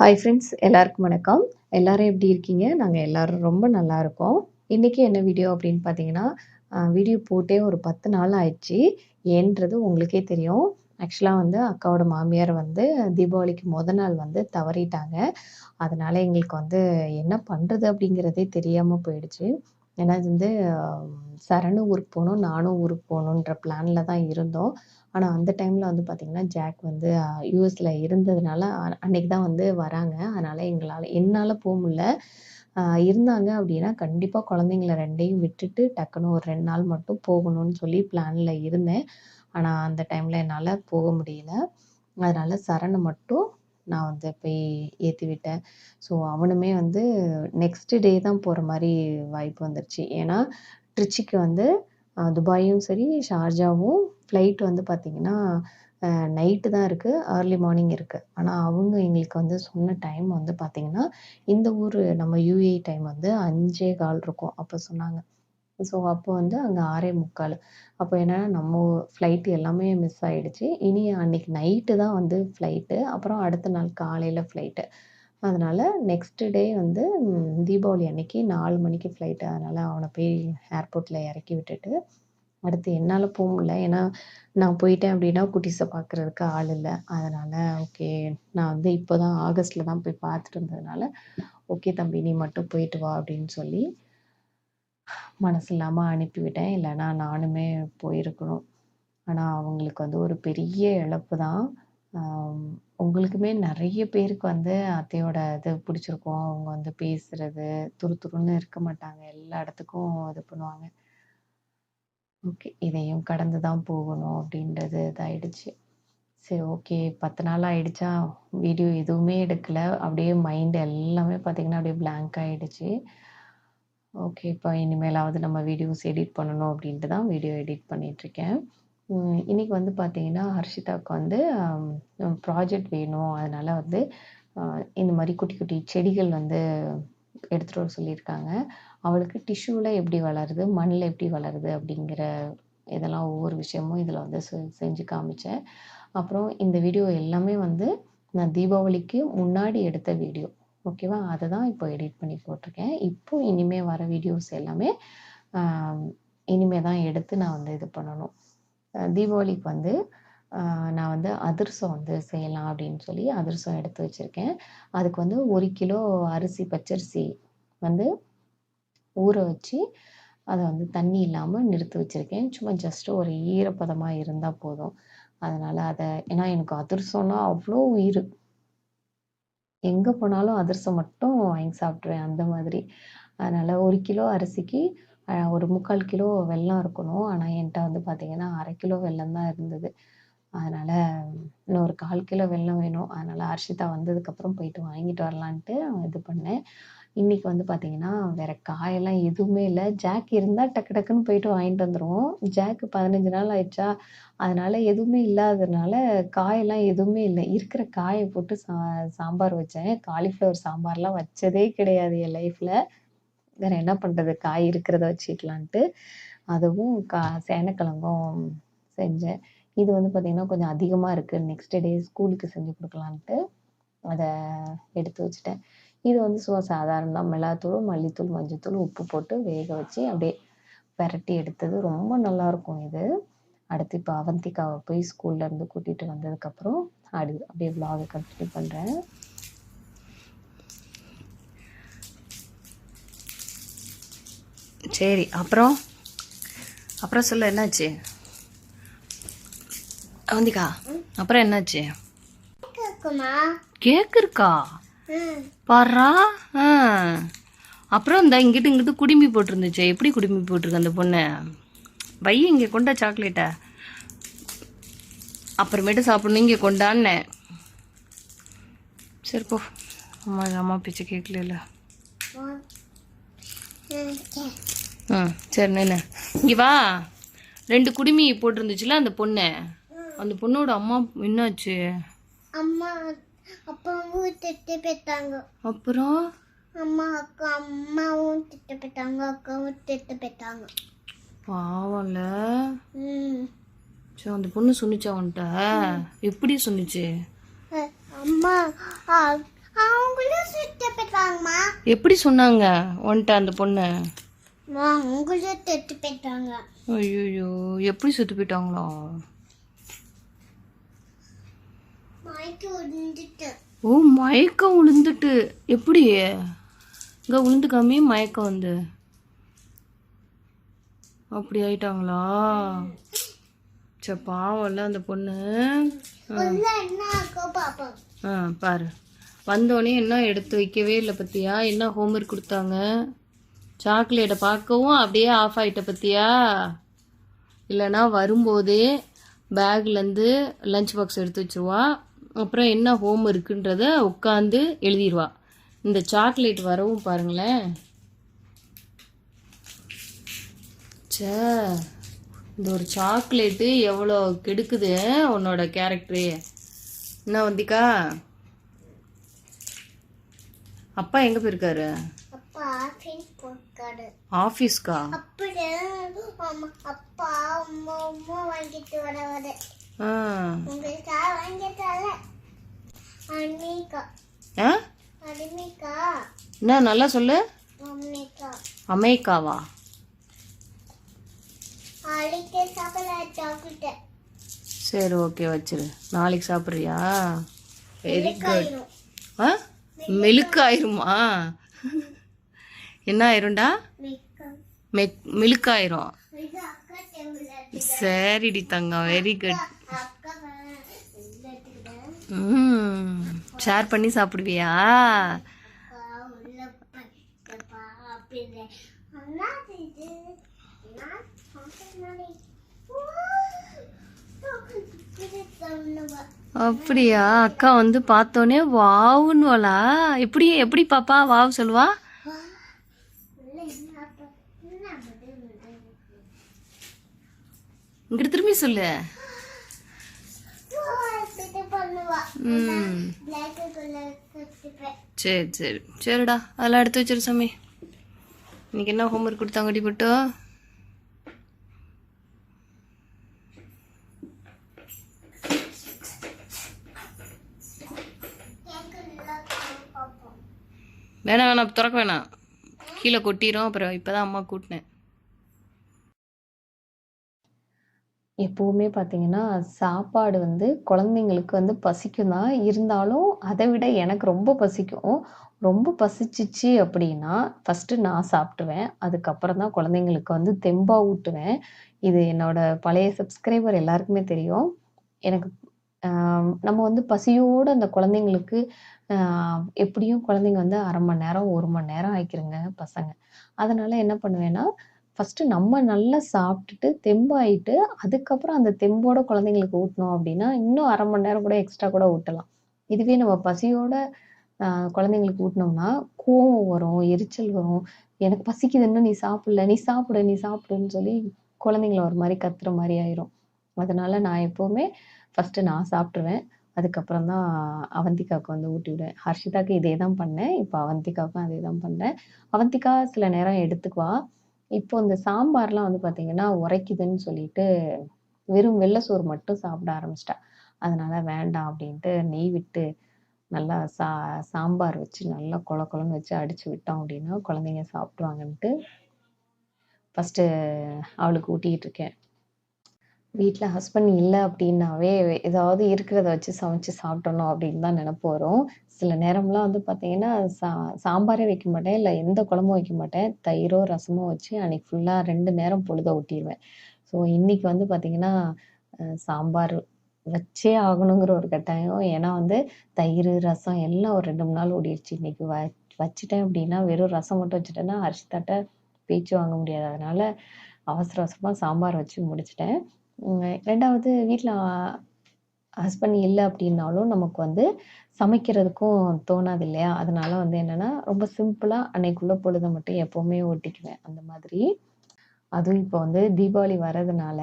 Hi friends எல்லாருக்கும் வணக்கம். எல்லாரும் எப்படி இருக்கீங்க? நாங்கள் எல்லோரும் ரொம்ப நல்லா இருக்கோம். இன்றைக்கி என்ன வீடியோ அப்படின்னு பார்த்தீங்கன்னா வீடியோ போட்டே ஒரு பத்து நாள் ஆயிடுச்சு. ஏன்றது உங்களுக்கே தெரியும். ஆக்சுவலாக வந்து அக்காவோட மாமியார் வந்து தீபாவளிக்கு முத நாள் வந்து தவறிட்டாங்க. அதனால் எங்களுக்கு வந்து என்ன பண்ணுறது அப்படிங்கிறதே தெரியாமல் போயிடுச்சு. ஏன்னா இது வந்து சரணு ஊருக்கு போகணும் நானும் ஊருக்கு போகணுன்ற பிளானில் தான் இருந்தோம். ஆனால் அந்த டைமில் வந்து பார்த்திங்கன்னா ஜாக் வந்து யூஎஸில் இருந்ததுனால அன்னைக்கு தான் வந்து வராங்க. அதனால் எங்களால் என்னால் போக முடியல. இருந்தாங்க அப்படின்னா கண்டிப்பாக குழந்தைங்கள ரெண்டையும் விட்டுட்டு டக்குன்னு ஒரு ரெண்டு நாள் மட்டும் போகணும்னு சொல்லி பிளானில் இருந்தேன். ஆனால் அந்த டைமில் என்னால் போக முடியல. அதனால் சரணை மட்டும் நான் வந்து போய் ஏற்றி விட்டேன். ஸோ அவனுமே வந்து நெக்ஸ்ட் டே தான் போகிற மாதிரி வாய்ப்பு வந்துருச்சு. ஏன்னா ட்ரிச்சிக்கு வந்து துபாயும் சரி ஷார்ஜாவும் ஃப்ளைட் வந்து பார்த்திங்கன்னா நைட்டு தான் இருக்குது ஏர்லி மார்னிங் இருக்குது ஆனால் அவங்க எங்களுக்கு வந்து சொன்ன டைம் வந்து பார்த்திங்கன்னா இந்த ஊர் நம்ம யூஏ டைம் வந்து அஞ்சே கால் இருக்கும் அப்போ சொன்னாங்க. ஸோ அப்போ வந்து அங்கே ஆறே முக்கால். அப்போ என்னென்னா நம்ம ஃப்ளைட் எல்லாமே மிஸ் ஆகிடுச்சு இனி அன்னைக்கு நைட்டு தான் வந்து ஃப்ளைட்டு அப்புறம் அடுத்த நாள் காலையில் ஃப்ளைட்டு அதனால் நெக்ஸ்ட் டே வந்து தீபாவளி அன்னைக்கு நாலு மணிக்கு ஃப்ளைட்டு அதனால் அவனை போய் ஏர்போர்ட்டில் இறக்கி விட்டுட்டு அடுத்து என்னால் போக முடியல. ஏன்னா நான் போயிட்டேன் அப்படின்னா குட்டீஸை பார்க்குறதுக்கு ஆள் இல்லை. அதனால் ஓகே நான் வந்து இப்போ தான் ஆகஸ்ட்டில் தான் போய் பார்த்துட்டு இருந்ததுனால ஓகே தம்பி நீ மட்டும் போயிட்டு வா அப்படின்னு சொல்லி மனசு இல்லாமல் அனுப்பிவிட்டேன். இல்லைன்னா நானுமே போயிருக்கணும். ஆனால் அவங்களுக்கு வந்து ஒரு பெரிய இழப்பு தான். உங்களுக்குமே நிறைய பேருக்கு வந்து அத்தையோட இது பிடிச்சிருக்கும். அவங்க வந்து பேசுறது துரு துருன்னு இருக்க மாட்டாங்க. எல்லா இடத்துக்கும் இது பண்ணுவாங்க. ஓகே இதையும் கடந்து தான் போகணும் அப்படின்றது இதாயிடுச்சு. சரி ஓகே பத்து நாள் ஆயிடுச்சா? வீடியோ எதுவுமே எடுக்கல. அப்படியே மைண்ட் எல்லாமே பார்த்தீங்கன்னா அப்படியே பிளாங்க் ஆகிடுச்சு ஓகே இப்போ இனிமேலாவது நம்ம வீடியோஸ் எடிட் பண்ணணும் அப்படின்ட்டு தான் வீடியோ எடிட் பண்ணிகிட்ருக்கேன் இன்னைக்கு வந்து பார்த்தீங்கன்னா ஹர்ஷிதாவுக்கு வந்து ப்ராஜெக்ட் வேணும். அதனால் வந்து இந்த மாதிரி குட்டி குட்டி செடிகள் வந்து எடுத்துகிட்டு வர சொல்லியிருக்காங்க. அவளுக்கு டிஷ்யூவில் எப்படி வளருது மண்ணில் எப்படி வளருது அப்படிங்கிற இதெல்லாம் ஒவ்வொரு விஷயமும் இதில் வந்து செ- செஞ்சு காமிச்சேன். அப்புறம் இந்த வீடியோ எல்லாமே வந்து நான் தீபாவளிக்கு முன்னாடி எடுத்த வீடியோ ஓகேவா அதை தான் இப்போ எடிட் பண்ணி போட்டிருக்கேன். இப்போ இனிமேல் வர வீடியோஸ் எல்லாமே இனிமேல் இனிமே தான் எடுத்து நான் வந்து இது பண்ணணும். தீபாவளிக்கு வந்து நான் வந்து அதிரசம் வந்து செய்யலாம் அப்படின்னு சொல்லி அதிரசம் எடுத்து வச்சுருக்கேன். அதுக்கு வந்து ஒரு கிலோ அரிசி பச்சரிசி வந்து ஊற வச்சு அதை வந்து தண்ணி இல்லாமல் நிறுத்தி வச்சுருக்கேன். சும்மா ஜஸ்ட்டு ஒரு ஈரப்பதமாக இருந்தால் போதும். அதனால் அதை ஏன்னா எனக்கு அதிரசம்னா அவ்வளோ உயிர். எங்கே போனாலும் அதிரசம் மட்டும் வாங்கி சாப்பிட்ருவேன் அந்த மாதிரி. அதனால் ஒரு கிலோ அரிசிக்கு ஒரு முக்கால் கிலோ வெல்லம் இருக்கணும். ஆனால் என்கிட்ட வந்து பார்த்தீங்கன்னா அரை கிலோ வெல்லம் தான் இருந்தது. அதனால் இன்னும் ஒரு கால் கிலோ வெல்லம் வேணும். அதனால் ஹர்ஷிதா வந்ததுக்கப்புறம் போயிட்டு வாங்கிட்டு வரலான்ட்டு இது பண்ணேன். இன்னைக்கு வந்து பார்த்தீங்கன்னா வேறு காயெல்லாம் எதுவுமே இல்லை. ஜாக் இருந்தால் டக்கு டக்குன்னு போயிட்டு வாங்கிட்டு வந்துடுவோம் ஜாக்கு பதினஞ்சு நாள் ஆயிடுச்சா? அதனால் எதுவுமே இல்லாததுனால காயெல்லாம் எதுவுமே இல்லை. இருக்கிற காயை போட்டு சா சாம்பார் வச்சேன். காலிஃப்ளவர் சாம்பார்லாம் வச்சதே கிடையாது என் லைஃப்பில் வேற என்ன பண்ணுறது காய் இருக்கிறத வச்சுக்கலான்ட்டு. அதுவும் கா சேனக்கிழங்கும் செஞ்சேன். இது வந்து பார்த்திங்கன்னா கொஞ்சம் அதிகமாக இருக்குது நெக்ஸ்ட் டே ஸ்கூலுக்கு செஞ்சு கொடுக்கலான்ட்டு அதை எடுத்து வச்சுட்டேன். இது வந்து சும்மா சாதாரண தான். மிளகாத்தூள் மல்லித்தூள் மஞ்சத்தூள் உப்பு போட்டு வேக வச்சு அப்படியே பெரட்டி எடுத்தது. ரொம்ப நல்லா இருக்கும் இது. அடுத்து இப்போ அவந்திக்காவை போய் ஸ்கூல்லேருந்து கூட்டிகிட்டு வந்ததுக்கப்புறம் அடி அப்படியே vlog கண்டினியூ பண்ணுறேன் சரி அப்புறம்? அப்புறம் சொல்ல என்னாச்சு? அவந்திகா அப்புறம் என்னாச்சு? கேக் இருக்கா பாரா? அப்புறம் இந்த இங்கிட்டு இங்கிட்டு குடுமி போட்டிருந்துச்சு. எப்படி குடுமி போட்டிருக்கு அந்த பொண்ணு? வை இங்கே கொண்டா சாக்லேட்டை. அப்புறமேட்டு சாப்பிடணும் இங்கே கொண்டான்னேன் சரி போ. அம்மா அம்மா பிச்சை கேட்கல ம் சரி நின்று இங்கே வா. ரெண்டு குடுமி போட்டிருந்துச்சுல அந்த பொண்ணு. அந்த பொண்ணோட அம்மா என்னாச்சு? அம்மா அப்பாவும் திட்டு போயிட்டாங்க அப்புறம்? அம்மா அக்கா அம்மாவும் திட்டு போயிட்டாங்க அக்காவும் திட்டு போயிட்டாங்க பாவம்ல. சரி அந்த பொண்ணு சொன்னுச்சா அவன்கிட்ட? எப்படி சொன்னுச்சு? அம்மா அ- ஆ போயிட்டாங்கம்மா எப்படி சொன்னாங்க உன்ட்ட அந்த பொண்ணு? உங்களே திட்டு போயிட்டாங்க ஐயோ எப்படி செத்து போயிட்டாங்களா? ஓ மயக்கம் விழுந்துட்டு எப்படி? இங்க விழுந்துக்காமே மயக்கம் வந்து. அப்படி ஆயிட்டாங்களா? சே பாவம்ல அந்த பொண்ணு. ஆ. பாரு. வந்தோடனே என்ன எடுத்து வைக்கவே இல்லை பத்தியா? என்ன ஹோம்ஒர்க் கொடுத்தாங்க? சாக்லேட்டை பார்க்கவும் அப்படியே ஆஃப் ஆயிட்ட பத்தியா? இல்லைன்னா வரும்போதே பேக்லேருந்து லஞ்ச் பாக்ஸ் எடுத்து வச்சிருவா. அப்புறம் என்ன ஹோம் இருக்குன்றத உட்காந்து எழுதிடுவா இந்த சாக்லேட் வரவும் பாருங்களேன். ச்சே இந்த ஒரு சாக்லேட்டு எவ்வளோ கெடுக்குது உன்னோட கேரக்டரு என்ன வந்திக்கா அப்பா எங்க போயிருக்காரு? ஆஃபீஸ்க்கா அப்பா அம்மா அம்மா வாங்கிட்டு வர என்ன நல்லா சொல்லு. அமெரிக்காவா? சரி ஓகே வச்சிரு. நாளைக்கு சாப்பிட்றியா? வெரி குட் ஆ? மெழுக்கு ஆயிருமா என்ன ஆயிரும்டா? மெக் மிழுக்காயிரும். டேபிள் சரிடி தங்கம். வெரி குட் ஷேர் பண்ணி சாப்பிடுவியா? அப்படியா? அக்கா வந்து பார்த்தோன்னே வாவுன்னுவலா எப்படி எப்படி பாப்பா? வாவ் சொல்லுவா. இங்கிட்டு திரும்பி சொல்லு. சரி சரி. சரிடா. அதெல்லாம் எடுத்து வச்சிரு சாமி. இன்னைக்கு என்ன ஹோம்ஒர்க் கொடுத்தாங்க அடிபட்டு வேணாம் வேணாம். திறக்க வேணாம். கீழே கொட்டிரும். அப்புறம் இப்போதான் அம்மா கூட்டினேன். எப்பவுமே பார்த்தீங்கன்னா சாப்பாடு வந்து குழந்தைங்களுக்கு வந்து பசிக்கும் தான் இருந்தாலும் அதை விட எனக்கு ரொம்ப பசிக்கும். ரொம்ப பசிச்சிச்சு அப்படின்னா ஃபஸ்ட்டு நான் சாப்பிடுவேன் அதுக்கப்புறம் தான் குழந்தைங்களுக்கு வந்து தெம்பா ஊட்டுவேன். இது என்னோட பழைய சப்ஸ்கிரைபர் எல்லாருக்குமே தெரியும். எனக்கு நம்ம வந்து பசியோடு அந்த குழந்தைங்களுக்கு எப்படியும் குழந்தைங்க வந்து அரை மணி நேரம் ஒரு மணி நேரம் ஆயிக்கிறங்க பசங்க. அதனால என்ன பண்ணுவேன்னா ஃபஸ்ட்டு நம்ம நல்லா சாப்பிட்டுட்டு தெம்பாயிட்டு அதுக்கப்புறம் அந்த தெம்போட குழந்தைங்களுக்கு ஊட்டினோம் அப்படின்னா இன்னும் அரை மணி நேரம் கூட எக்ஸ்ட்ரா கூட ஊட்டலாம். இதுவே நம்ம பசியோட குழந்தைங்களுக்கு ஊட்டினோம்னா கோவம் வரும் எரிச்சல் வரும். எனக்கு பசிக்குதுன்னு நீ சாப்பிடல நீ சாப்பிடு நீ சாப்பிடுன்னு சொல்லி குழந்தைங்கள ஒரு மாதிரி கத்துற மாதிரி ஆயிரும். அதனால நான் எப்பவுமே ஃபஸ்ட்டு நான் சாப்பிட்ருவேன் அதுக்கப்புறம் தான் அவந்திகாவுக்கு வந்து ஊட்டி விடுவேன். ஹர்ஷிதாக்கு இதே தான் பண்ணேன். இப்போ அவந்திகாவுக்கும் அதே தான் பண்ணுறேன் அவந்திகா சில நேரம் எடுத்துக்குவா. இப்போ இந்த சாம்பார்லாம் வந்து பார்த்தீங்கன்னா உரைக்குதுன்னு சொல்லிட்டு வெறும் வெள்ளை சோறு மட்டும் சாப்பிட ஆரம்பிச்சிட்டா. அதனால வேண்டாம் அப்படின்ட்டு நெய் விட்டு நல்லா சா சாம்பார் வச்சு நல்லா கொல கொலன்னு வச்சு அடிச்சு விட்டோம் அப்படின்னா குழந்தைங்க சாப்பிடுவாங்கன்ட்டு ஃபஸ்ட்டு அவளுக்கு ஊட்டிக்கிட்டு இருக்கேன். வீட்டில் ஹஸ்பண்ட் இல்லை அப்படின்னாவே ஏதாவது இருக்கிறத வச்சு சமைச்சு சாப்பிடணும் அப்படின்னு தான் நினப்பு வரும். சில நேரம்லாம் வந்து பார்த்தீங்கன்னா சா சாம்பாரே வைக்க மாட்டேன். இல்லை எந்த குழம்பும் வைக்க மாட்டேன். தயிரோ ரசமோ வச்சு அன்னைக்கு ஃபுல்லாக ரெண்டு நேரம் பொழுத ஊட்டிடுவேன் ஸோ இன்னைக்கு வந்து பார்த்தீங்கன்னா சாம்பார் வச்சே ஆகணுங்கிற ஒரு கட்டாயம். ஏன்னா வந்து தயிர் ரசம் எல்லாம் ஒரு ரெண்டு மூணு நாள் ஓடிடுச்சு இன்னைக்கு வ வச்சுட்டேன் அப்படின்னா வெறும் ரசம் மட்டும் வச்சுட்டேன்னா ஹர்ஷிதாட்ட பேச்சு வாங்க முடியாது. அதனால அவசர அவசரமாக சாம்பார் வச்சு முடிச்சிட்டேன். ரெண்டாவது வீட்டில் ஹஸ்பண்ட் இல்லை அப்படின்னாலும் நமக்கு வந்து சமைக்கிறதுக்கும் தோணாது இல்லையா? அதனால வந்து என்னன்னா ரொம்ப சிம்பிளாக அன்னைக்குள்ள பொழுதை மட்டும் எப்போவுமே ஓட்டிக்குவேன். அந்த மாதிரி. அதுவும் இப்போ வந்து தீபாவளி வர்றதுனால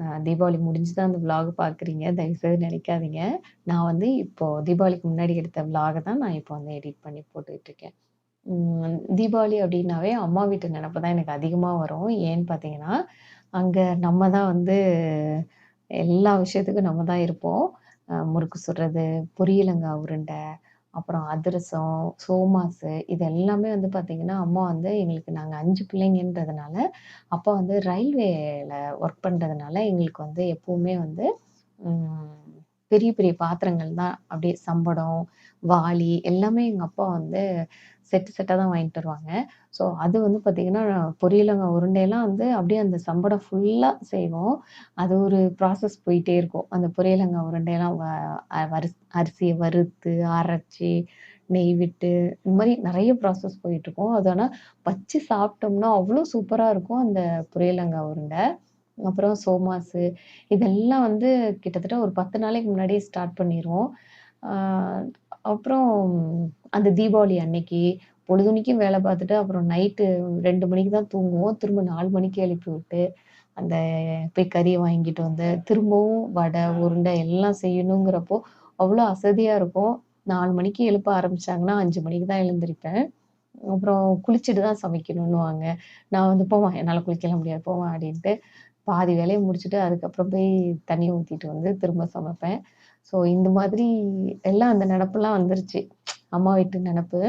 அஹ் தீபாவளி முடிஞ்சு தான் அந்த vlog பார்க்குறீங்க தயவுசெய்து நினைக்காதீங்க. நான் வந்து இப்போ தீபாவளிக்கு முன்னாடி எடுத்த விலாகை தான் நான் இப்போ வந்து எடிட் பண்ணி போட்டுக்கிட்டு இருக்கேன். தீபாவளி அப்படின்னாவே அம்மா வீட்டு நினப்பு தான் எனக்கு அதிகமாக வரும். ஏன்னு பார்த்தீங்கன்னா அங்கே நம்ம தான் வந்து எல்லா விஷயத்துக்கும் நம்ம தான் இருப்போம் முறுக்கு சுடுறது பொரியலங்காய் உருண்டை அப்புறம் அதிரசம், சோமாஸு இது எல்லாமே வந்து பார்த்தீங்கன்னா, அம்மா வந்து எங்களுக்கு நாங்கள் அஞ்சு பிள்ளைங்கன்றதுனால, அப்பா வந்து ரயில்வேல ஒர்க் பண்ணுறதுனால எங்களுக்கு வந்து எப்போவுமே வந்து பெரிய பெரிய பாத்திரங்கள் தான். அப்படியே சம்படம், வாளி எல்லாமே எங்கள் அப்பா வந்து செட்டு செட்டாக தான் வாங்கிட்டு வருவாங்க. ஸோ அது வந்து பார்த்தீங்கன்னா, பொரியலங்காய் உருண்டையெல்லாம் வந்து அப்படியே அந்த சம்படம் ஃபுல்லாக செய்வோம். அது ஒரு ப்ராசஸ் போயிட்டே இருக்கும். அந்த பொரியலங்காய் உருண்டையெல்லாம் வ அரிசியை வறுத்து, அரைச்சு, நெய் விட்டு இந்த மாதிரி நிறைய ப்ராசஸ் போயிட்டுருக்கும். அது ஆனால் வச்சு சாப்பிட்டோம்னா, அவ்வளோ சூப்பராக இருக்கும் அந்த பொரியலங்காய் உருண்டை. அப்புறம் சோமாஸு இதெல்லாம் வந்து கிட்டத்தட்ட ஒரு 10 நாளைக்கு முன்னாடியே ஸ்டார்ட் பண்ணிடுவோம் அப்புறம் அந்த தீபாவளி அன்னைக்கு பொழுதன்னைக்கும் வேலை பார்த்துட்டு, அப்புறம் நைட்டு ரெண்டு மணிக்கு தான் தூங்குவோம். திரும்ப நாலு மணிக்கு எழுப்பி விட்டு, அந்த போய் கறியை வாங்கிட்டு வந்து, திரும்பவும் வடை, உருண்டை எல்லாம் செய்யணுங்கிறப்போ, அவ்வளோ அசதியாக இருக்கும். நாலு மணிக்கு எழுப்ப ஆரம்பிச்சாங்கன்னா, அஞ்சு மணிக்கு தான் எழுந்திரிப்பேன். அப்புறம் குளிச்சுட்டு தான் சமைக்கணுன்னுவாங்க. நான் வந்து போவேன் என்னால் குளிக்கலாம் முடியாது போவேன் அப்படின்ட்டு, பாதி வேலையை முடிச்சுட்டு, அதுக்கப்புறம் போய் தண்ணி ஊற்றிட்டு வந்து திரும்ப சமைப்பேன். ஸோ இந்த மாதிரி எல்லாம் அந்த நெனப்புலாம் வந்துருச்சு. அம்மா வீட்டு நினப்பு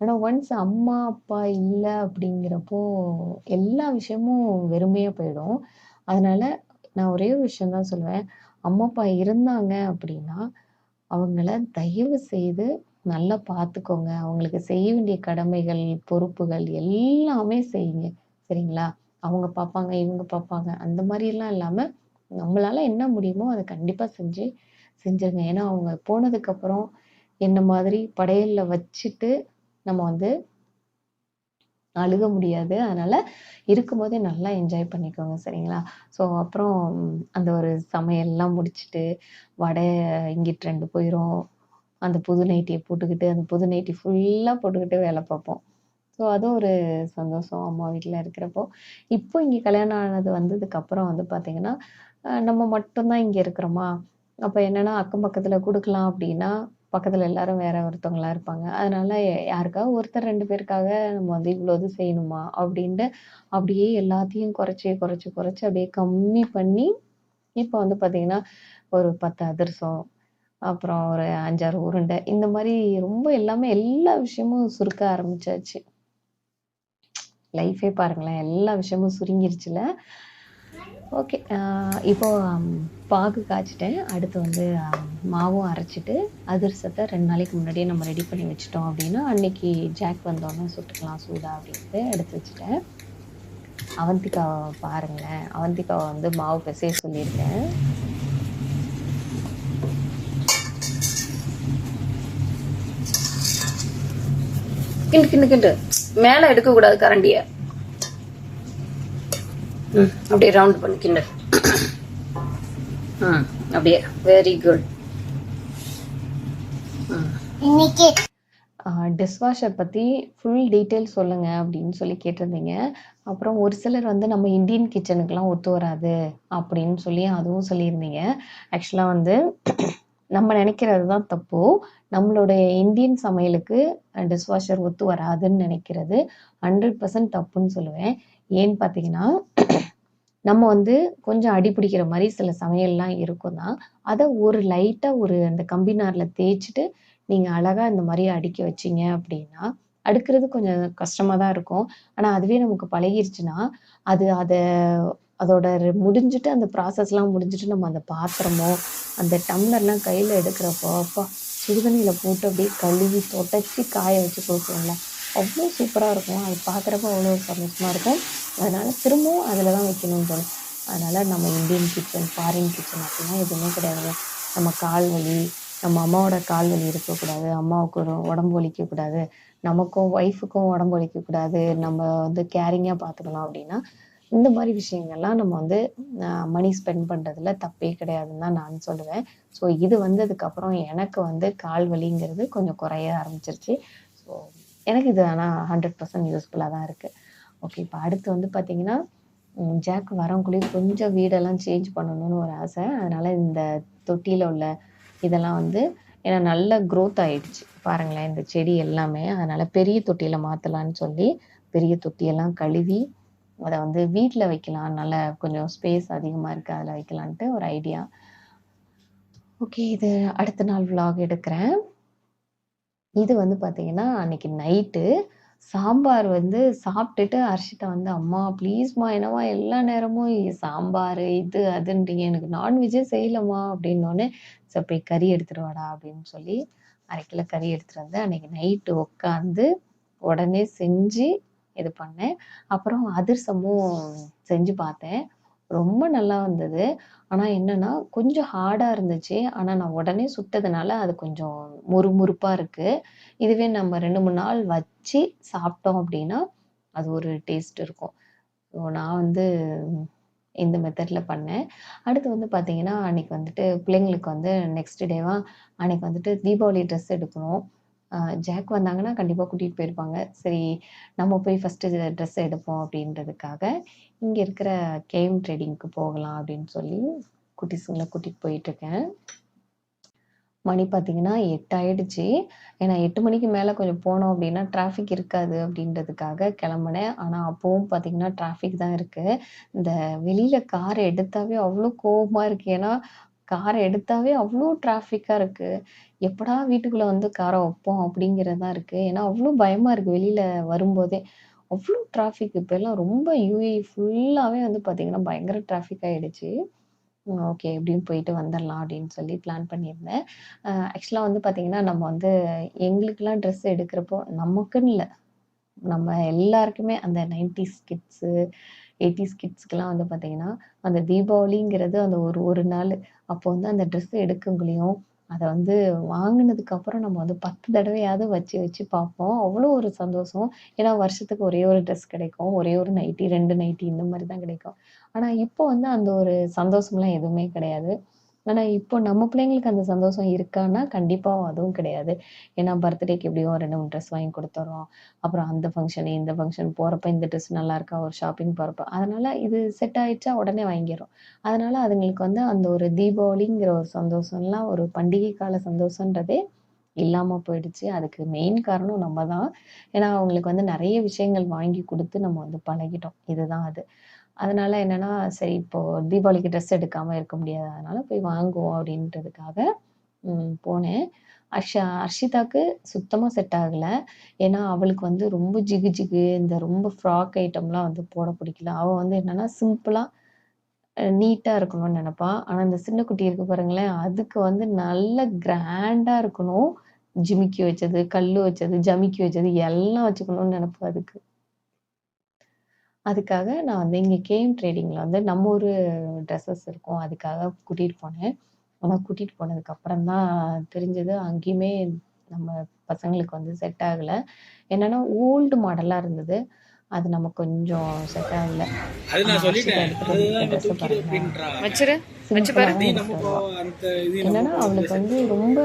ஆனா ஒன்ஸ் அம்மா, அப்பா இல்லை அப்படிங்கிறப்போ, எல்லா விஷயமும் வெறுமையா போயிடும். அதனால நான் ஒரே ஒரு விஷயம்தான் சொல்லுவேன். அம்மா, அப்பா இருந்தாங்க அப்படின்னா, அவங்கள தயவு செய்து நல்லா பார்த்துக்கோங்க. அவங்களுக்கு செய்ய வேண்டிய கடமைகள், பொறுப்புகள் எல்லாமே செய்யுங்க. சரிங்களா? அவங்க பார்ப்பாங்க, இவங்க பார்ப்பாங்க அந்த மாதிரிலாம் இல்லாம, நம்மளால என்ன முடியுமோ அதை கண்டிப்பா செஞ்சு செஞ்சுருங்க. ஏன்னா, அவங்க போனதுக்கப்புறம் என்ன மாதிரி படையல்ல வச்சுட்டு நம்ம வந்து அழுக முடியாது. அதனால இருக்கும்போதே நல்லா என்ஜாய் பண்ணிக்கோங்க. சரிங்களா? ஸோ அப்புறம் அந்த ஒரு சமையல்லாம் முடிச்சுட்டு, வடை இங்கிட்டு ரெண்டு போயிரும். அந்த புது நைட்டியை போட்டுக்கிட்டு, அந்த புது நைட்டி ஃபுல்லா போட்டுக்கிட்டு வேலை பார்ப்போம். ஸோ அதுவும் ஒரு சந்தோஷம் அம்மா வீட்ல இருக்கிறப்போ. இப்போ இங்க கல்யாணம் ஆனது வந்ததுக்கப்புறம் வந்து பார்த்திங்கன்னா நம்ம மட்டும் தான் இங்க இருக்கிறோமா, அப்ப என்னன்னா அக்கம் பக்கத்துல குடுக்கலாம் அப்படின்னா, பக்கத்துல எல்லாரும் வேற ஒருத்தவங்களா இருப்பாங்க. அதனால யாருக்காவது ஒருத்தர் ரெண்டு பேருக்காக நம்ம வந்து இவ்வளோ இது செய்யணுமா அப்படின்ட்டு, அப்படியே எல்லாத்தையும் குறைச்சு, குறைச்சு, குறைச்சு அப்படியே கம்மி பண்ணி, இப்ப வந்து பார்த்தீங்கன்னா, ஒரு 10 அதிரசம், அப்புறம் ஒரு 5, 6 உருண்டை இந்த மாதிரி ரொம்ப எல்லாமே எல்லா விஷயமும் சுருக்க ஆரம்பிச்சாச்சு. லைஃபே பாருங்களேன், எல்லா விஷயமும் சுருங்கிருச்சுல. ஓகே. Uh, இப்போது um, பாகு காய்ச்சிட்டேன். அடுத்து வந்து um, மாவும் அரைச்சிட்டு அதிரசத்தை ரெண்டு நாளைக்கு முன்னாடியே நம்ம ரெடி பண்ணி வச்சிட்டோம் அப்படின்னா, அன்னைக்கு ஜாக் வந்தோன்னே சுட்டுக்கலாம் சூடா அப்படின்ட்டு எடுத்து வச்சுட்டேன். அவந்திக்காவை பாருங்களேன். அவந்திக்காவை வந்து மாவு பெசைய சொல்லியிருக்கேன். கிண்டு கிண்டு கிண்டு. மேலே எடுக்கக்கூடாது கரண்டியை ம் அப்படியே ரவுண்ட் பண்ணி கிண்டு. ம் அப்படியே வெரி குட். இன்னைக்கு டிஷ்வாஷர் பத்தி ஃபுல் டீட்டெயில் சொல்லுங்க அப்படின்னு சொல்லி கேட்டிருந்தீங்க. அப்புறம் ஒரு சிலர் வந்து நம்ம இந்தியன் கிச்சனுக்குலாம் ஒத்து வராது அப்படின்னு சொல்லி அதுவும் சொல்லியிருந்தீங்க. ஆக்சுவலா வந்து நம்ம நெனைக்கிறது தான் தப்பு. நம்மளுடைய இந்தியன் சமையலுக்கு டிஷ்வாஷர் ஒத்து வராதுன்னு நெனைக்கிறது 100% தப்புன்னு சொல்லுவேன். ஏன்னு பார்த்தீங்கன்னா, நம்ம வந்து கொஞ்சம் அடி பிடிக்கிற மாதிரி சில சமையல்லாம் இருக்கும் தான். அதை ஒரு லைட்டாக ஒரு அந்த கம்பி நாரில் தேய்ச்சிட்டு நீங்கள் அழகாக இந்த மாதிரி அடுக்கி வச்சீங்க அப்படின்னா, அடுக்கிறது கொஞ்சம் கஷ்டமாக தான் இருக்கும். ஆனால் அதுவே நமக்கு பழகிருச்சுன்னா, அது அதை அதோட முடிஞ்சுட்டு அந்த ப்ராசஸ்லாம் முடிஞ்சுட்டு நம்ம அந்த பாத்திரமோ, அந்த டம்ளர்லாம் கையில் எடுக்கிறப்போ, அப்பா! சுடுதண்ணியில் போட்டு அப்படியே கழுவி தொடச்சு காய வச்சு கொடுக்குறோம்ல அவ்வளோ சூப்பராக இருக்கும். அது பார்க்குறப்போ அவ்வளோ சந்தோஷமாக இருக்கும். அதனால் திரும்பவும் அதில் தான் வைக்கணும்னு தோணும். அதனால் நம்ம இந்தியன் கிச்சன், ஃபாரின் கிச்சன் அப்படிலாம் எதுவுமே கிடையாதுங்க. நம்ம கால் வலி, நம்ம அம்மாவோட கால் வலி இருக்கக்கூடாது. அம்மாவுக்கு ஒரு உடம்பு வலிக்கக்கூடாது. நமக்கும் ஒய்ஃபுக்கும் உடம்பு வலிக்கக்கூடாது. நம்ம வந்து கேரிங்காக பார்த்துக்கணும் அப்படின்னா, இந்த மாதிரி விஷயங்கள்லாம் நம்ம வந்து மணி ஸ்பெண்ட் பண்ணுறதுல தப்பே கிடையாதுன்னு தான் நான் சொல்லுவேன். ஸோ இது வந்ததுக்கப்புறம் எனக்கு வந்து கால் வலிங்கிறது கொஞ்சம் குறைய ஆரம்பிச்சிருச்சு. ஸோ எனக்கு இது ஆனால் ஹண்ட்ரட் பர்சன்ட் யூஸ்ஃபுல்லாக தான் இருக்குது ஓகே. இப்போ அடுத்து வந்து பார்த்தீங்கன்னா, ஜாக் வரக்குள்ளயே கொஞ்சம் வீடெல்லாம் சேஞ்ச் பண்ணணும்னு ஒரு ஆசை. அதனால் இந்த தொட்டியில் உள்ள இதெல்லாம் வந்து ஏன்னா நல்ல க்ரோத் ஆகிடுச்சு பாருங்களேன் இந்த செடி எல்லாமே. அதனால் பெரிய தொட்டியில் மாற்றலான்னு சொல்லி, பெரிய தொட்டியெல்லாம் கழுவி, அதை வந்து வீட்டில் வைக்கலாம். நல்ல கொஞ்சம் ஸ்பேஸ் அதிகமாக இருக்குது அதில் வைக்கலான்ட்டு ஒரு ஐடியா. ஓகே. இது அடுத்த நாள் விலாக் எடுக்கிறேன். இது வந்து பார்த்தீங்கன்னா, அன்னைக்கு நைட்டு சாம்பார் வந்து சாப்பிட்டுட்டு ஹர்ஷிதா வந்து, "அம்மா ப்ளீஸ்மா என்னம்மா எல்லா நேரமும் சாம்பார் இது அதுன்றீங்க. எனக்கு நான்வெஜ்ஜே செய்யலம்மா" அப்படின்னோனே, "சரி போய் கறி எடுத்துட்டு வாடா" அப்படின்னு சொல்லி 1/2 கிலோ கறி எடுத்துட்டு வந்து அன்னைக்கு நைட்டு உட்காந்து உடனே செஞ்சு இது பண்ணேன். அப்புறம் அதிரசமும் செஞ்சு பார்த்தேன். ரொம்ப நல்லா வந்தது. ஆனா என்னன்னா, கொஞ்சம் ஹார்டா இருந்துச்சு. ஆனா நான் உடனே சுட்டதுனால அது கொஞ்சம் முறுமுறுப்பா இருக்கு. இதுவே நம்ம 2, 3 நாள் வச்சு சாப்பிட்டோம் அப்படின்னா, அது ஒரு டேஸ்ட் இருக்கும். ஸோ நான் வந்து இந்த மெத்தட்ல பண்ணேன். அடுத்து வந்து பார்த்தீங்கன்னா, அன்னைக்கு வந்துட்டு பிள்ளைங்களுக்கு வந்து நெக்ஸ்ட் டேவா அன்னைக்கு வந்துட்டு தீபாவளி ட்ரெஸ் எடுக்கணும். ஜாக் வந்தாங்கன்னா கண்டிப்பா கூட்டிட்டு போயிருப்பாங்க. சரி நம்ம போய் ஃபஸ்ட்டு ட்ரெஸ் எடுப்போம் அப்படின்றதுக்காக, இங்க இருக்கிற கேம் ட்ரேடிங்க்கு போகலாம் அப்படின்னு சொல்லி குட்டிஸுங்களை கூட்டிட்டு போயிட்டுருக்கேன். மணி பார்த்தீங்கன்னா எட்டாயிடுச்சு ஏன்னா எட்டு மணிக்கு மேல கொஞ்சம் போனோம் அப்படின்னா, டிராஃபிக் இருக்காது அப்படின்றதுக்காக கிளம்புனேன். ஆனா அப்போவும் பார்த்தீங்கன்னா, டிராஃபிக் தான் இருக்கு. இந்த வெளியில கார் எடுத்தாவே அவ்வளோ கோபமாக இருக்கு. ஏன்னா, காரை எடுத்தாவே அவ்வளோ டிராஃபிக்காக இருக்குது எப்படா வீட்டுக்குள்ளே வந்து காரை வைப்போம் அப்படிங்கிறதா இருக்குது ஏன்னா அவ்வளோ பயமாக இருக்குது வெளியில் வரும்போதே. அவ்வளோ டிராஃபிக் இப்போல்லாம் ரொம்ப யூஏ ஃபுல்லாகவே வந்து பார்த்தீங்கன்னா, பயங்கர டிராஃபிக் ஆகிடுச்சு ஓகே எப்படியும் போயிட்டு வந்துடலாம் அப்படின்னு சொல்லி பிளான் பண்ணியிருந்தேன். ஆக்சுவலாக வந்து பார்த்தீங்கன்னா, நம்ம வந்து எங்களுக்கெல்லாம் ட்ரெஸ் எடுக்கிறப்போ நமக்குன்னு இல்லை நம்ம எல்லாருக்குமே அந்த 90ஸ் கிட்ஸு, 80ஸ் கிட்ஸ்க்குலாம் வந்து பார்த்தீங்கன்னா, அந்த தீபாவளிங்கிறது அந்த ஒரு ஒரு நாள் அப்போ வந்து அந்த ட்ரெஸ் எடுக்கங்களையும் அதை வந்து வாங்கினதுக்கு அப்புறம் நம்ம வந்து 10 தடவையாவது வச்சு வச்சு பார்ப்போம். அவ்வளோ ஒரு சந்தோஷம். ஏன்னா வருஷத்துக்கு ஒரே ஒரு ட்ரெஸ் கிடைக்கும். ஒரே ஒரு நைட்டி, ரெண்டு நைட்டி இந்த மாதிரி தான் கிடைக்கும். ஆனால் இப்போ வந்து அந்த ஒரு சந்தோஷம்லாம் எதுவுமே கிடையாது. ஆனா இப்போ நம்ம பிள்ளைங்களுக்கு அந்த சந்தோஷம் இருக்கான்னா, கண்டிப்பா அதுவும் கிடையாது. ஏன்னா பர்த்டேக்கு எப்படியும் 2, 3 ட்ரெஸ் வாங்கி கொடுத்துறோம் அப்புறம் அந்த ஃபங்க்ஷன் இந்த ஃபங்க்ஷன் போறப்ப இந்த ட்ரெஸ் நல்லா இருக்கா ஒரு ஷாப்பிங் போறப்ப. அதனால இது செட் ஆயிடுச்சா உடனே வாங்கிடும் அதனால அதுங்களுக்கு வந்து அந்த ஒரு தீபாவளிங்கிற ஒரு சந்தோஷம்லாம் ஒரு பண்டிகை கால சந்தோஷன்றதே இல்லாமல் போயிடுச்சு. அதுக்கு மெயின் காரணம் நம்ம தான். ஏன்னா அவங்களுக்கு வந்து நிறைய விஷயங்கள் வாங்கி கொடுத்து நம்ம வந்து பழகிட்டோம். இதுதான் அது. அதனால என்னன்னா, சரி இப்போ தீபாவளிக்கு ட்ரெஸ் எடுக்காம இருக்க முடியாது. அதனால போய் வாங்குவோம் அப்படின்றதுக்காக போனேன். அர்ஷா அர்ஷிதாக்கு சுத்தமாக செட் ஆகலை ஏன்னா அவளுக்கு வந்து ரொம்ப ஜிகு ஜிகு இந்த ரொம்ப ஃப்ராக் ஐட்டம்லாம் வந்து போட பிடிக்கல. அவள் வந்து என்னன்னா சிம்பிளாக நீட்டாக இருக்கணும்னு நினைப்பா ஆனால் இந்த சின்ன குட்டி இருக்கு பாருங்களேன், அதுக்கு வந்து நல்ல கிராண்டாக இருக்கணும். ஜிமிக்கி வச்சது, கல் வச்சது, ஜமிக்கி வச்சது எல்லாம் வச்சுக்கணும்னு நினைப்பா அதுக்கு. அதுக்காக நான் வந்து இங்கே கேஎம் ட்ரேடிங்கில் வந்து நம்ம ஒரு ட்ரெஸ்ஸஸ் இருக்கும். அதுக்காக கூட்டிகிட்டு போனேன். ஆனால் கூட்டிகிட்டு போனதுக்கப்புறம் தான் தெரிஞ்சது, அங்கேயுமே நம்ம பசங்களுக்கு வந்து செட் ஆகலை என்னன்னா ஓல்டு மாடலாக இருந்தது. அது நமக்கு கொஞ்சம் செட் ஆகல. அது நான் சொல்லிட்டேன். வச்சு என்னன்னா அவளுக்கு வந்து ரொம்ப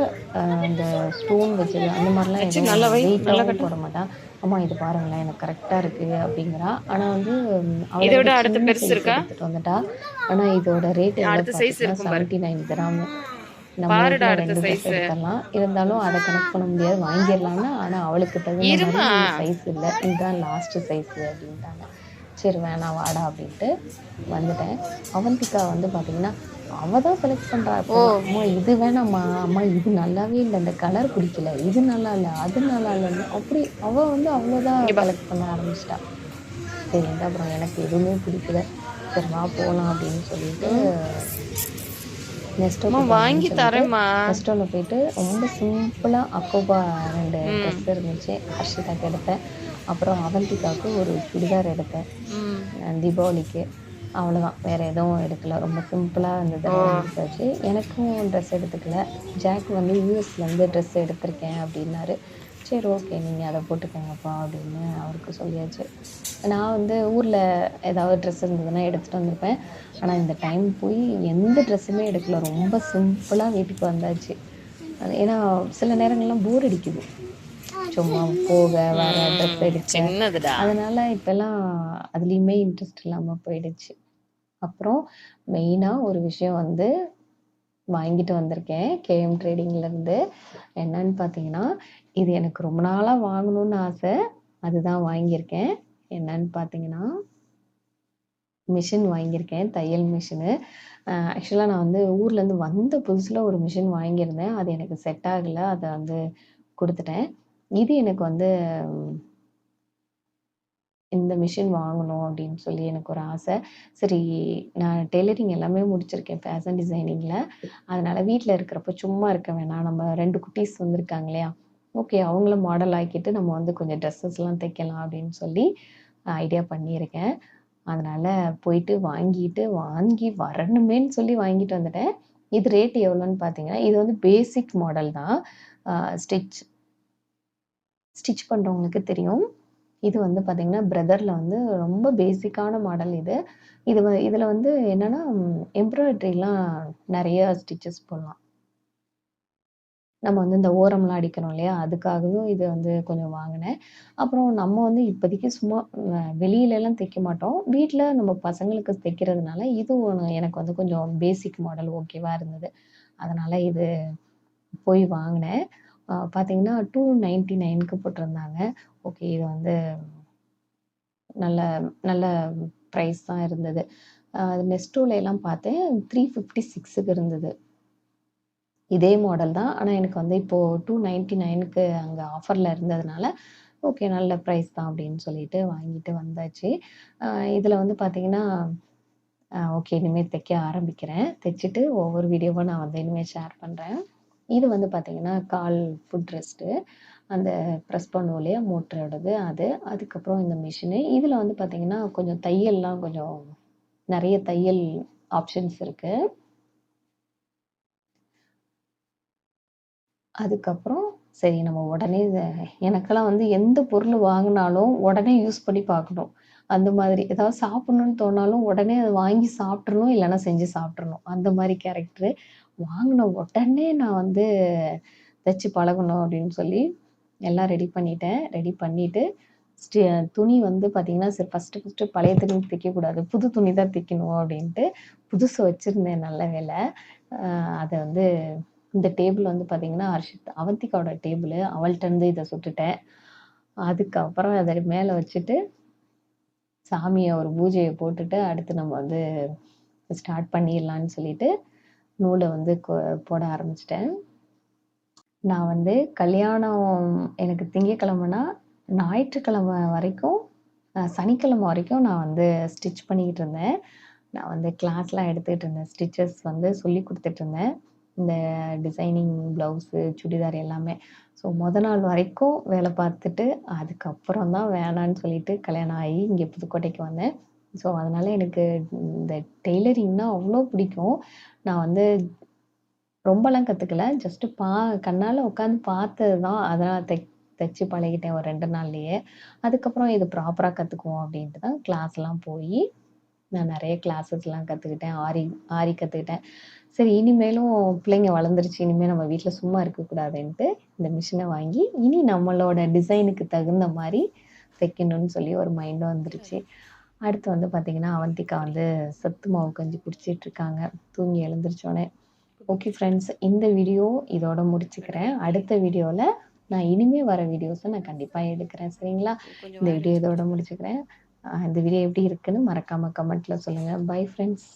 அந்த ஸ்டோன் வச்சது அந்த வச்சு எதுவும் நல்லா வை. நல்லா வெயிட்டாவும் கட்டு. போட மாட்டா. அம்மா இது பாருங்களேன் எனக்கு கரெக்ட்டா இருக்கு அப்படிங்கிறா. ஆனா வந்து அவள இத விட விட அடுத்த பெருசு இருக்கா? வந்துட்டா. ஆனா இதோட ரேட் அடுத்த சைஸ் பார்த்தீங்கன்னா, இருக்கும் பாரு. 79 திராம். நம்ம பாருடா அடுத்த 2 ட்ரெஸ் சைஸு. எடுத்துடலாம். இருந்தாலும் அத கணக்கு பண்ண முடியாது. வாங்கிர்லான்னா, ஆனா அவளுக்கு தகுந்த. மாரி சைஸ் இல்ல. இதுதான் லாஸ்ட் சைஸு அப்படின்ட்டாங்க. சரி வேணாம் வாடா அப்படின்ட்டு வந்துட்டேன். அவந்திகா வந்து பார்த்தீங்கன்னா, அவ தான் செலக்ட்! இப்பல்லாம். அம்மா இது வேணாம்மா, அம்மா இது நல்லாவே இல்ல. இந்த கலர் பிடிக்கல. இது நல்லா இல்ல. அது நல்லா இல்லன்னு அப்படி அவ வந்து அவ்வளோதான். செலக்ட் பண்ண ஆரம்பிச்சுட்டா. சரின்ட்டு அப்புறம் எனக்கு எதுவுமே பிடிக்கல. சரி வா போலாம் அப்படின்னு சொல்லிட்டு நெஸ்டோக்கு வாங்கி தரேன்மா. நெஸ்டோல போயிட்டு ரொம்ப சிம்பிளா அக்கோபா 2 ம். ட்ரெஸ் இருந்துச்சு. ஹர்ஷிதாக்கு எடுத்தேன். அப்புறம் அவந்திகாவுக்கு ஒரு சுடிதார் எடுத்தேன். தீபாவளிக்கு. அவ்வளோதான். வேற எதுவும் எடுக்கல. ரொம்ப சிம்பிளா இந்த ஓ! தடவ முடிச்சாச்சு. எனக்கும் ட்ரெஸ் எடுத்துக்கல. ஜாக் வந்து யுஎஸ்லேருந்து ட்ரெஸ் எடுத்திருக்கேன் அப்படின்னாரு. சரி ஓகே நீங்க அத போட்டுக்கோங்கப்பா அப்படின்னு அவருக்கு சொல்லியாச்சு. நான் வந்து ஊர்ல ஏதாவது ட்ரெஸ் இருந்ததுன்னா எடுத்துட்டு வந்திருப்பேன். ஆனா இந்த டைம் போய் எந்த ட்ரெஸ்ஸுமே எடுக்கல. ரொம்ப சிம்பிளா வீட்டுக்கு வந்தாச்சு. ஏன்னா சில நேரங்கள்லாம் போர் அடிக்குது. சும்மா போக, வர, ட்ரெஸ். எடுக்க. அதனால இப்பல்லாம் அதுலயுமே இன்ட்ரெஸ்ட் இல்லாம போயிடுச்சு. அப்புறம் மெயினா ஒரு விஷயம் வந்து வாங்கிட்டு வந்திருக்கேன். கேஎம் ட்ரேடிங்லேருந்து. என்னன்னு பார்த்தீங்கன்னா, இது எனக்கு ரொம்ப நாளாக வாங்கணும்னு ஆசை. அதுதான் வாங்கியிருக்கேன். என்னன்னு பார்த்தீங்கன்னா மிஷின் வாங்கியிருக்கேன். தையல் மிஷினு. ஆக்சுவலாக நான் வந்து ஊர்லேருந்து வந்த புதுசில் ஒரு மிஷின் வாங்கியிருந்தேன். அது எனக்கு செட் ஆகல. அதை வந்து கொடுத்துட்டேன் இது எனக்கு வந்து இந்த மிஷின் வாங்கணும் அப்படின்னு சொல்லி எனக்கு ஒரு ஆசை. சரி நான் டெய்லரிங் எல்லாமே முடிச்சிருக்கேன் ஃபேஷன் டிசைனிங்கில் அதனால் வீட்டில் இருக்கிறப்ப சும்மா இருக்க வேணாம். நம்ம ரெண்டு குட்டீஸ் வந்திருக்காங்க இல்லையா? ஓகே அவங்கள மாடல் ஆக்கிட்டு நம்ம வந்து கொஞ்சம் ட்ரெஸ்ஸஸ்லாம் தைக்கலாம் அப்படின்னு சொல்லி ஐடியா பண்ணியிருக்கேன். அதனால் போயிட்டு வாங்கிட்டு வாங்கி வரணுமேன்னு சொல்லி வாங்கிட்டு வந்துட்டேன். இது ரேட் எவ்வளோன்னு பார்த்தீங்கன்னா, இது வந்து பேசிக் மாடல் தான். ஸ்டிச் ஸ்டிச் பண்ணுறவங்களுக்கு தெரியும். இது வந்து பார்த்தீங்கன்னா, பிரதரில் வந்து ரொம்ப பேசிக்கான மாடல் இது. இது இதில் வந்து என்னென்னா எம்ப்ராய்ட்ரிலாம் நிறையா ஸ்டிச்சஸ் போடலாம். நம்ம வந்து இந்த ஓரம்லாம் அடிக்கிறோம் இல்லையா? அதுக்காகவும் இது வந்து கொஞ்சம் வாங்கினேன் அப்புறம் நம்ம வந்து இப்போதைக்கு சும்மா வெளியிலலாம் தைக்க மாட்டோம். வீட்டில் நம்ம பசங்களுக்கு தைக்கிறதுனால, இது ஒன்று எனக்கு வந்து கொஞ்சம் பேசிக் மாடல் ஓகேவாக இருந்தது. அதனால் இது போய் வாங்கினேன் பார்த்தீங்கன்னா டூ நைன்ட்டி நைனுக்கு போட்டிருந்தாங்க. ஓகே இது வந்து நல்ல நல்ல ப்ரைஸ் தான் இருந்தது. நெஸ்டோலையெல்லாம் பார்த்தேன் த்ரீ ஃபிஃப்டி சிக்ஸுக்கு இருந்தது. இதே மாடல் தான். ஆனால் எனக்கு வந்து இப்போ 299க்கு அங்க ஆஃபர்ல இருந்ததுனால, ஓகே நல்ல ப்ரைஸ் தான் அப்படின்னு சொல்லிட்டு வாங்கிட்டு வந்தாச்சு. இதில் வந்து பார்த்தீங்கன்னா, ஓகே இனிமேல் தைக்க ஆரம்பிக்கிறேன். தைச்சிட்டு ஒவ்வொரு வீடியோவும் நான் வந்து இனிமே ஷேர் பண்ணுறேன் இது வந்து பார்த்தீங்கன்னா, கால் ஃபுட் ரெஸ்ட்டு. அந்த ப்ரெஸ் பண்ணுவோம் இல்லையா? மோட்டரோடது அது. அதுக்கப்புறம் இந்த மிஷினு. இதில் வந்து பார்த்தீங்கன்னா, கொஞ்சம் தையல்லாம் கொஞ்சம் நிறைய தையல் ஆப்ஷன்ஸ் இருக்குது அதுக்கப்புறம் சரி நம்ம உடனே எனக்கெல்லாம் வந்து எந்த பொருள் வாங்கினாலும் உடனே யூஸ் பண்ணி பார்க்கணும். அந்த மாதிரி ஏதாவது சாப்பிடணும்னு தோணாலும் உடனே அதை வாங்கி சாப்பிட்றணும் இல்லைன்னா செஞ்சு சாப்பிட்றணும் அந்த மாதிரி கேரக்டரு. வாங்கின உடனே நான் வந்து தச்சு பழகணும் அப்படின்னு சொல்லி எல்லாம் ரெடி பண்ணிட்டேன். ரெடி பண்ணிட்டு ஸ்டி துணி வந்து பார்த்தீங்கன்னா, சரி ஃபர்ஸ்ட்டு ஃபஸ்ட்டு பழைய துணி தைக்கக்கூடாது. புது துணி தான் தைக்கணும் அப்படின்ட்டு புதுசு வச்சுருந்தேன் நல்ல வேலை அதை வந்து இந்த டேபிள் வந்து பார்த்தீங்கன்னா, ஹர்ஷித் அவந்திகாவோட டேபிளு. அவள்கிட்டருந்து இதை சுட்டுட்டேன். அதுக்கப்புறம் அதை மேலே வச்சுட்டு சாமியை ஒரு பூஜையை போட்டுட்டு, அடுத்து நம்ம வந்து ஸ்டார்ட் பண்ணிடலான்னு சொல்லிட்டு, நூலை வந்து போட ஆரம்பிச்சிட்டேன் நான் வந்து கல்யாணம் எனக்கு திங்கக்கிழமைனா ஞாயிற்றுக்கிழமை வரைக்கும் சனிக்கிழமை வரைக்கும் நான் வந்து ஸ்டிச் பண்ணிக்கிட்டு இருந்தேன். நான் வந்து கிளாஸ்லாம் எடுத்துக்கிட்டு இருந்தேன். ஸ்டிச்சஸ் வந்து சொல்லிக் கொடுத்துட்டு இருந்தேன். இந்த டிசைனிங் ப்ளவுஸு, சுடிதார் எல்லாமே. ஸோ மொதல் நாள் வரைக்கும் வேலை பார்த்துட்டு, அதுக்கப்புறம் தான் வேணான்னு சொல்லிட்டு கல்யாணம் ஆகி இங்கே புதுக்கோட்டைக்கு வந்தேன். ஸோ அதனால் எனக்கு இந்த டெய்லரிங்னா அவ்வளோ பிடிக்கும். நான் வந்து ரொம்பலாம் கற்றுக்கல ஜஸ்ட்டு பா கண்ணால் உட்காந்து பார்த்தது தான். அதனால் தைக் தைச்சி பழகிட்டேன் ஒரு ரெண்டு நாள்லையே அதுக்கப்புறம் இது ப்ராப்பராக கற்றுக்குவோம் அப்படின்ட்டு தான் கிளாஸ்லாம் போய் நான் நிறைய கிளாஸஸ்லாம் கற்றுக்கிட்டேன் ஆரி ஆரி கற்றுக்கிட்டேன் சரி இனிமேலும் பிள்ளைங்க வளர்ந்துருச்சு. இனிமே நம்ம வீட்ல சும்மா இருக்கக்கூடாதுன்ட்டு இந்த மிஷின வாங்கி, இனி நம்மளோட டிசைனுக்கு தகுந்த மாரி தைக்கணும்னு சொல்லி ஒரு மைண்ட் வந்துருச்சு. அடுத்து வந்து பார்த்தீங்கன்னா, அவந்திகா வந்து சத்து மாவு கஞ்சி குடிச்சிட்டு இருக்காங்க. தூங்கி எழுந்திரிச்சோனே. ஓகே ஃப்ரெண்ட்ஸ் இந்த வீடியோ இதோட முடிச்சுக்கிறேன். அடுத்த வீடியோல நான் இனிமே வர வீடியோஸ நான் கண்டிப்பா எடுக்கிறேன். சரிங்களா? இந்த வீடியோ இதோட முடிச்சுக்கிறேன். இந்த வீடியோ எப்படி இருக்குன்னு மறக்காம கமெண்ட்ல சொல்லுங்க. Bye friends.